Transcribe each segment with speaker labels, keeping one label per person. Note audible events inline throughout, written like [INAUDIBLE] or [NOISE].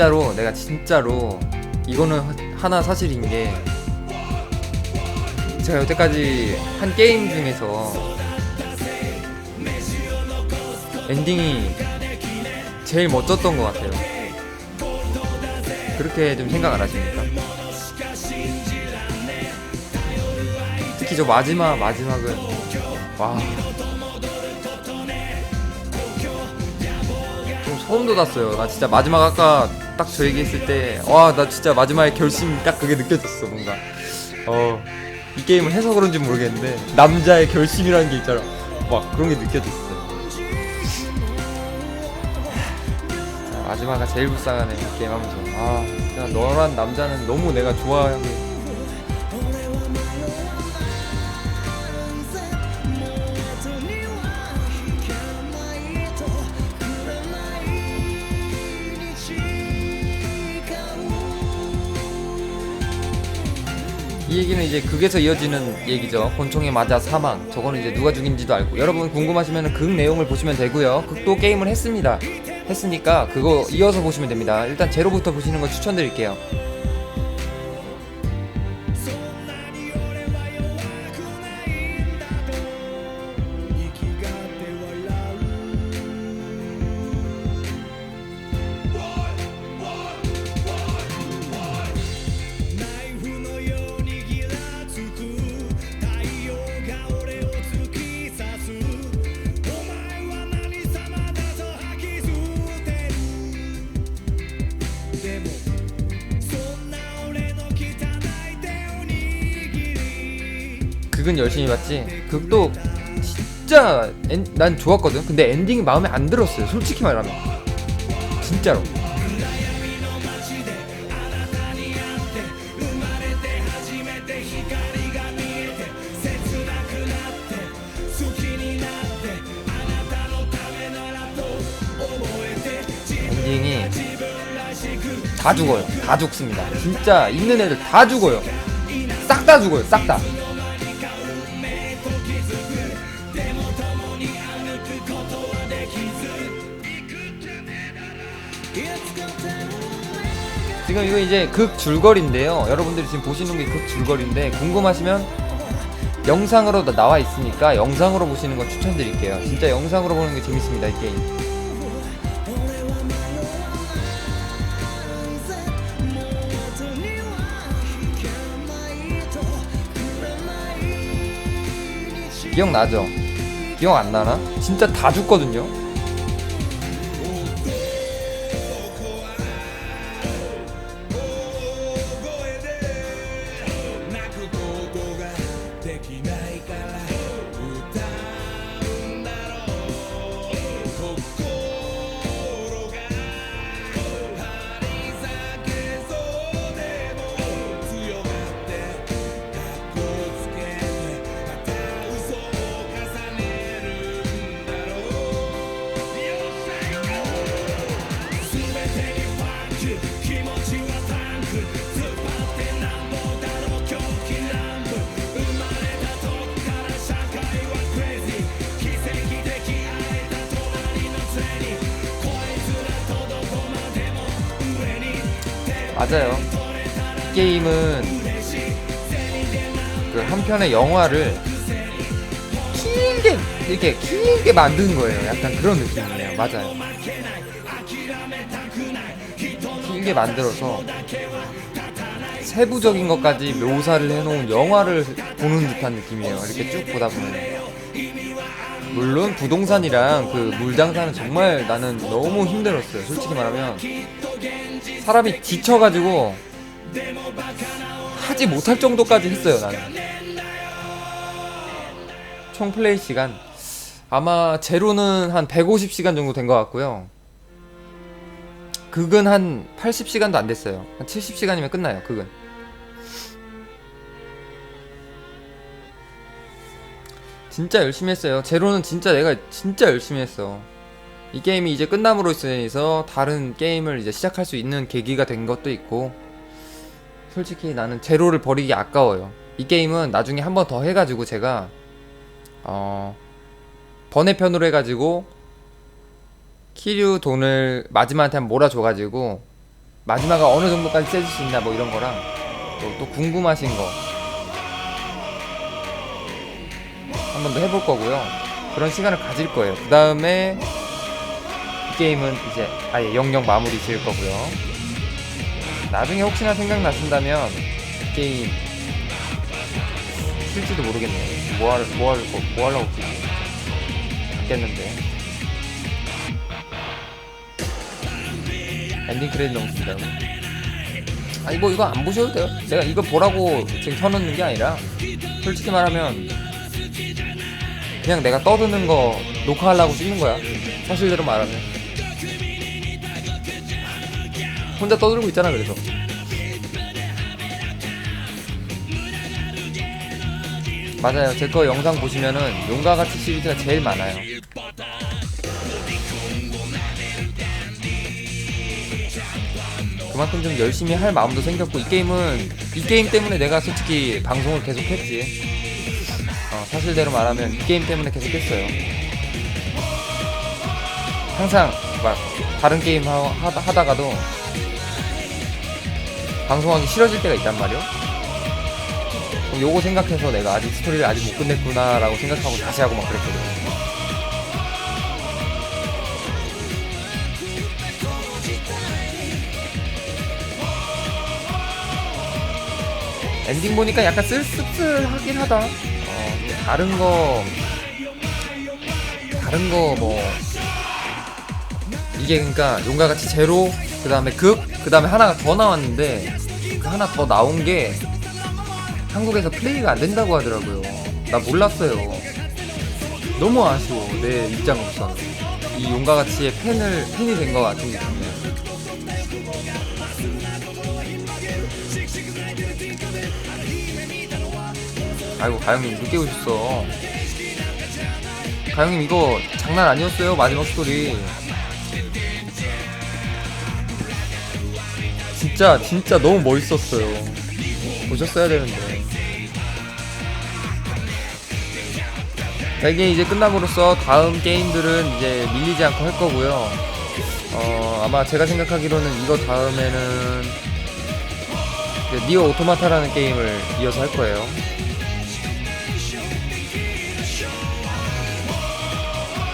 Speaker 1: 진짜로 내가 진짜로 이거는 하나 사실인 게 제가 여태까지 한 게임 중에서 엔딩이 제일 멋졌던 것 같아요. 그렇게 좀 생각 안 하십니까? 특히 저 마지막 마지막은 와. 좀 소름 돋았어요. 나 진짜 마지막 아까 딱 저 얘기했을 때, 와, 나 진짜 마지막에 결심이 딱 그게 느껴졌어, 뭔가. 어, 이 게임을 해서 그런지 모르겠는데, 남자의 결심이라는 게 있잖아. 막 그런 게 느껴졌어요. 자, 마지막가 제일 불쌍하네, 이 게임 하면서. 아, 진짜 너란 남자는 너무 내가 좋아하게. 이 얘기는 이제 극에서 이어지는 얘기죠. 권총에 맞아 사망. 저거는 이제 누가 죽인지도 알고. 여러분 궁금하시면 극 내용을 보시면 되고요. 극도 게임을 했습니다. 했으니까 그거 이어서 보시면 됩니다. 일단 제로부터 보시는 거 추천드릴게요. 극은 열심히 봤지. 극도 진짜 엔- 난 좋았거든. 근데 엔딩이 마음에 안 들었어요. 솔직히 말하면. 진짜로. 엔딩이 다 죽어요. 다 죽습니다. 진짜 있는 애들 다 죽어요. 싹 다 죽어요. 싹 다. 지금 이거 이제 극 줄거리인데요. 여러분들이 지금 보시는 게 극 줄거리인데 궁금하시면 영상으로 도 나와 있으니까 영상으로 보시는 거 추천드릴게요. 진짜 영상으로 보는 게 재밌습니다, 이 게임. 기억나죠? 기억 안 나나? 진짜 다 죽거든요. 이 게임은 그 한 편의 영화를 길게 이렇게 길게 만든 거예요. 약간 그런 느낌이에요. 맞아요. 길게 만들어서 세부적인 것까지 묘사를 해놓은 영화를 보는 듯한 느낌이에요. 이렇게 쭉 보다 보면. 물론 부동산이랑 그 물장사는 정말 나는 너무 힘들었어요. 솔직히 말하면 사람이 지쳐가지고 하지 못할 정도까지 했어요. 나는 총 플레이 시간 아마 제로는 한 150시간 정도 된 것 같고요. 극은 한 80시간도 안 됐어요. 한 70시간이면 끝나요. 극은. 진짜 열심히 했어요. 제로는 진짜 내가 진짜 열심히 했어. 이 게임이 이제 끝남으로 인해서 다른 게임을 이제 시작할 수 있는 계기가 된 것도 있고 솔직히 나는 제로를 버리기 아까워요. 이 게임은 나중에 한 번 더 해가지고 제가 어 번외편으로 해가지고 키류 돈을 마지막한테 한번 몰아줘가지고 마지막에 어느 정도까지 세질 수 있나 뭐 이런 거랑 또, 또 궁금하신 거 한 번 더 해볼 거고요. 그런 시간을 가질 거예요. 그 다음에 이 게임은 이제 아예 영영 마무리 지을 거고요. 나중에 혹시나 생각나신다면 이 게임 쓸지도 모르겠네요. 뭐 할, 뭐 할, 거- 뭐 하려고 쓰지? 받겠는데. 엔딩 크레딧 긴다고. 아니, 뭐 이거 안 보셔도 돼요. 내가 이거 보라고 지금 켜놓는 게 아니라, 솔직히 말하면, 그냥 내가 떠드는 거 녹화하려고 찍는 거야. 사실대로 말하면. 혼자 떠들고 있잖아, 그래서. 맞아요. 제 거 영상 보시면은 용과 같이 시리즈가 제일 많아요. 그만큼 좀 열심히 할 마음도 생겼고 이 게임은 이 게임 때문에 내가 솔직히 방송을 계속 했지. 어, 사실대로 말하면 이 게임 때문에 계속 했어요. 항상 막 다른 게임 하, 하다, 하다가도 방송하기 싫어질 때가 있단 말이요. 그럼 요거 생각해서 내가 아직 스토리를 아직 못 끝냈구나라고 생각하고 다시 하고 막 그랬거든. 엔딩 보니까 약간 쓸쓸하긴 하다. 어, 다른 거, 다른 거 뭐, 이게 그러니까 용과 같이 제로, 그 다음에 극, 그 다음에 하나가 더 나왔는데, 그 하나 더 나온 게 한국에서 플레이가 안 된다고 하더라고요. 나 몰랐어요. 너무 아쉬워, 내 입장으로서는. 이 용과 같이의 팬을, 팬이 된 것 같은 느낌이야. 아이고 가영님 늦게 오셨어 가영님 이거 장난 아니었어요 마지막 스토리 진짜 진짜 너무 멋있었어요. 보셨어야 되는데. 자, 이게 이제 끝남으로써 다음 게임들은 이제 밀리지 않고 할 거고요. 어 아마 제가 생각하기로는 이거 다음에는 니어 오토마타라는 게임을 이어서 할 거예요.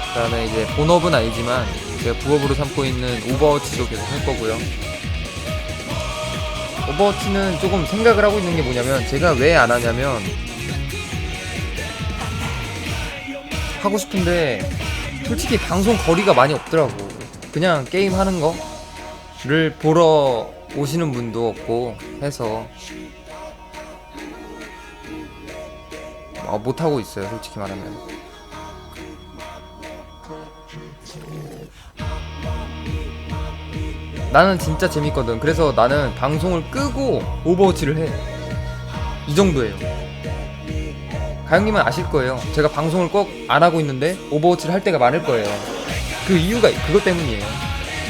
Speaker 1: 그 다음에 이제 본업은 아니지만 제가 부업으로 삼고 있는 오버워치도 계속 할 거고요. 오버워치는 조금 생각을 하고 있는 게 뭐냐면 제가 왜 안 하냐면 하고 싶은데 솔직히 방송 거리가 많이 없더라고. 그냥 게임 하는 거를 보러 오시는 분도 없고 해서 어, 못 하고 있어요. 솔직히 말하면. 나는 진짜 재밌거든. 그래서 나는 방송을 끄고 오버워치를 해. 이 정도예요. 가영님은 아실 거예요. 제가 방송을 꼭 안 하고 있는데 오버워치를 할 때가 많을 거예요. 그 이유가 그것 때문이에요.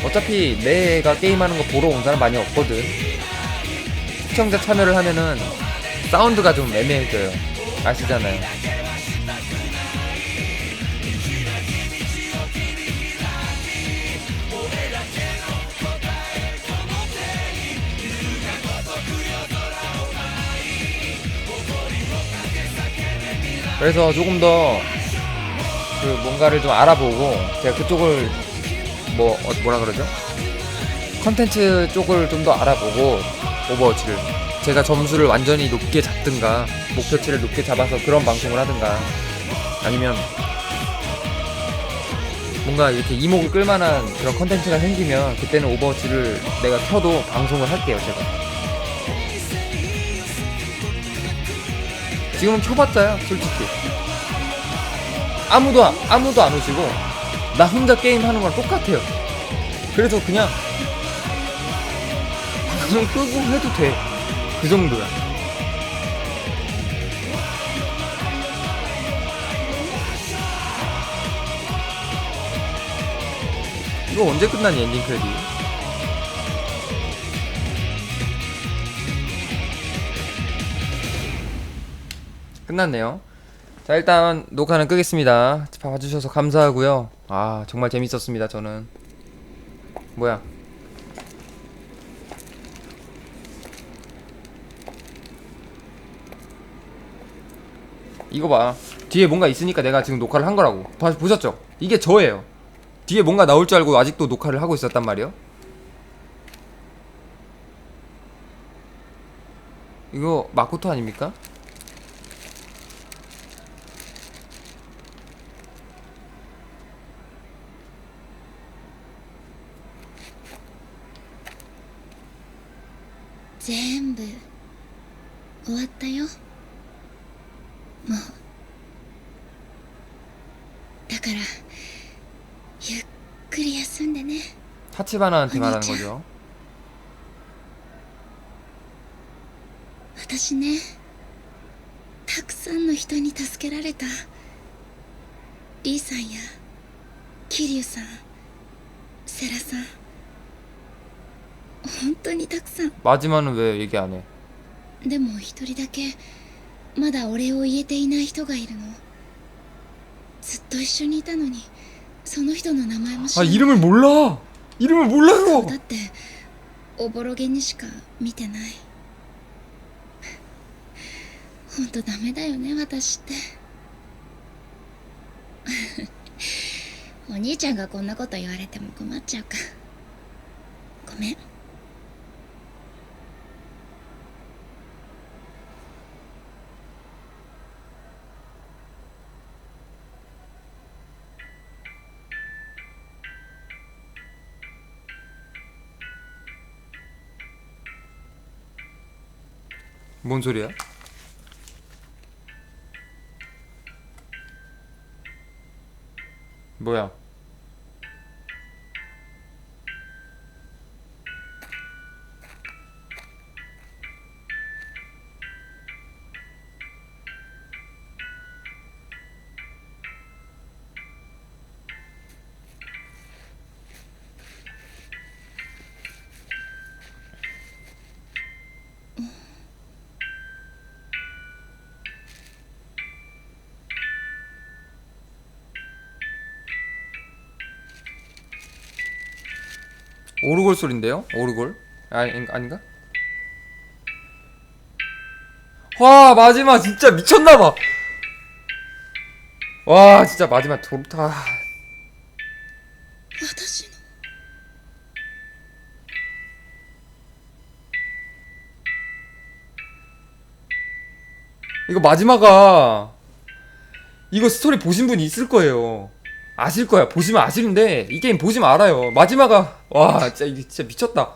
Speaker 1: 어차피 내가 게임하는 거 보러 온 사람 많이 없거든. 시청자 참여를 하면은 사운드가 좀 애매해져요. 아시잖아요. 그래서 조금 더 그 뭔가를 좀 알아보고 제가 그쪽을 뭐 어, 뭐라 그러죠? 컨텐츠 쪽을 좀 더 알아보고 오버워치를 제가 점수를 완전히 높게 잡든가 목표치를 높게 잡아서 그런 방송을 하든가 아니면 뭔가 이렇게 이목을 끌만한 그런 컨텐츠가 생기면 그때는 오버워치를 내가 켜도 방송을 할게요 제가 지금은 켜봤자요 솔직히 아무도 안- 아무도 안 오시고 나 혼자 게임 하는 거랑 똑같아요. 그래서 그냥 방송 끄고 해도 돼. 그 정도야. 이거 언제 끝나니 엔딩 크레딧? 끝났네요. 자 일단 녹화는 끄겠습니다. 봐주셔서 감사하고요. 아 정말 재밌었습니다. 저는 뭐야? 이거 봐. 뒤에 뭔가 있으니까 내가 지금 녹화를 한 거라고. 보셨죠? 이게 저예요. 뒤에 뭔가 나올 줄 알고 아직도 녹화를 하고 있었단 말이에요. 이거 마코토 아닙니까?
Speaker 2: 全部終わったよもうだからゆっくり休んでね
Speaker 1: 타치바나한테 말하는
Speaker 2: 아니,
Speaker 1: 거죠
Speaker 2: 私ねたくさんの人に助けられたリーさんや桐生さんセラさん 本当にたくさん
Speaker 1: 마지막은 왜 얘기 안 해?
Speaker 2: でも一人だけまだお礼を言えていない人がいるのずっと一緒にいたのにその人の名前も知
Speaker 1: 아
Speaker 2: らない
Speaker 1: 이름을 몰라 이름을 몰라요
Speaker 2: だっておぼろげにしか見てないほんとダメだよね私って[LAUGHS] お兄ちゃんがこんなこと言われても困っちゃうかごめん
Speaker 1: 뭔 소리야? 뭐야? 오르골 소린데요? 오르골? 아니, 아닌가? 와 마지막 진짜 미쳤나봐 와 진짜 마지막 도타
Speaker 2: 私の
Speaker 1: 이거 마지막아 이거 스토리 보신 분 있을 거예요 아실 거야. 보시면 아시는데 이 게임 보시면 알아요. 마지막아. 와 진짜 진짜 미쳤다.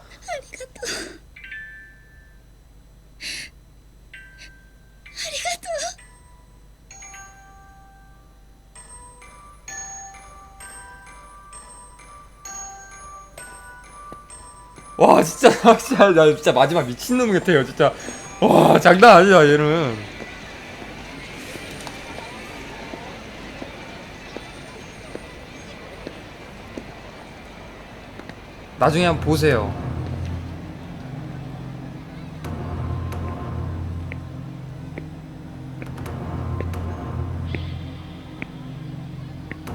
Speaker 1: 와 진짜 진짜 [LAUGHS] 나 진짜 마지막 미친놈 같아요 진짜. 와 장난 아니야 얘는 나중에 한번 보세요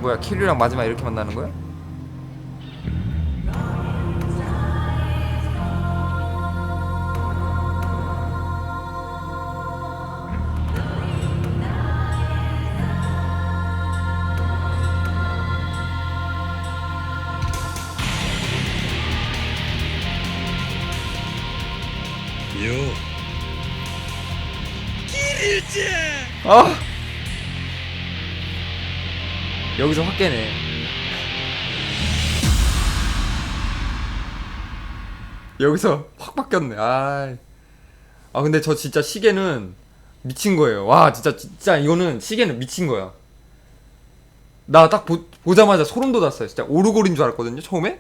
Speaker 1: 뭐야 키류랑 마지막 이렇게 만나는 거야? 여기서 확 깨네. 여기서 확 바뀌었네. 아, 아 근데 저 진짜 시계는 미친 거예요. 와 진짜 진짜 이거는 시계는 미친 거야. 나 딱 보자마자 소름 돋았어요. 진짜 오르골인 줄 알았거든요 처음에?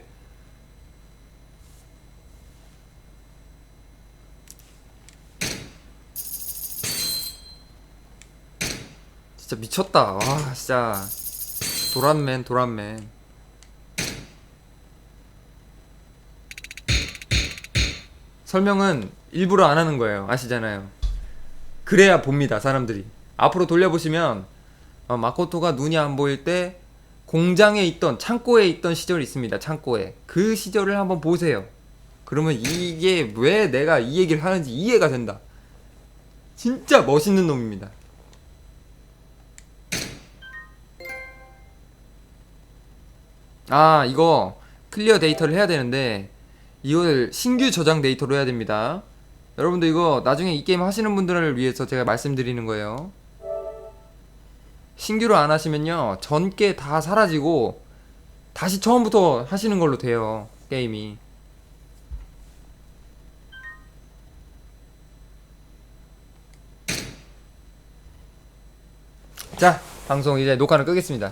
Speaker 1: 진짜 미쳤다. 와, 진짜. 도란맨, 도란맨. 설명은 일부러 안 하는 거예요. 아시잖아요. 그래야 봅니다, 사람들이. 앞으로 돌려보시면, 어, 마코토가 눈이 안 보일 때, 공장에 있던, 창고에 있던 시절이 있습니다, 창고에. 그 시절을 한번 보세요. 그러면 이게 왜 내가 이 얘기를 하는지 이해가 된다. 진짜 멋있는 놈입니다. 아 이거 클리어 데이터를 해야 되는데 이걸 신규 저장 데이터로 해야 됩니다. 여러분들 이거 나중에 이 게임 하시는 분들을 위해서 제가 말씀드리는 거예요. 신규로 안 하시면요 전게 다 사라지고 다시 처음부터 하시는 걸로 돼요 게임이. 자 방송 이제 녹화는 끄겠습니다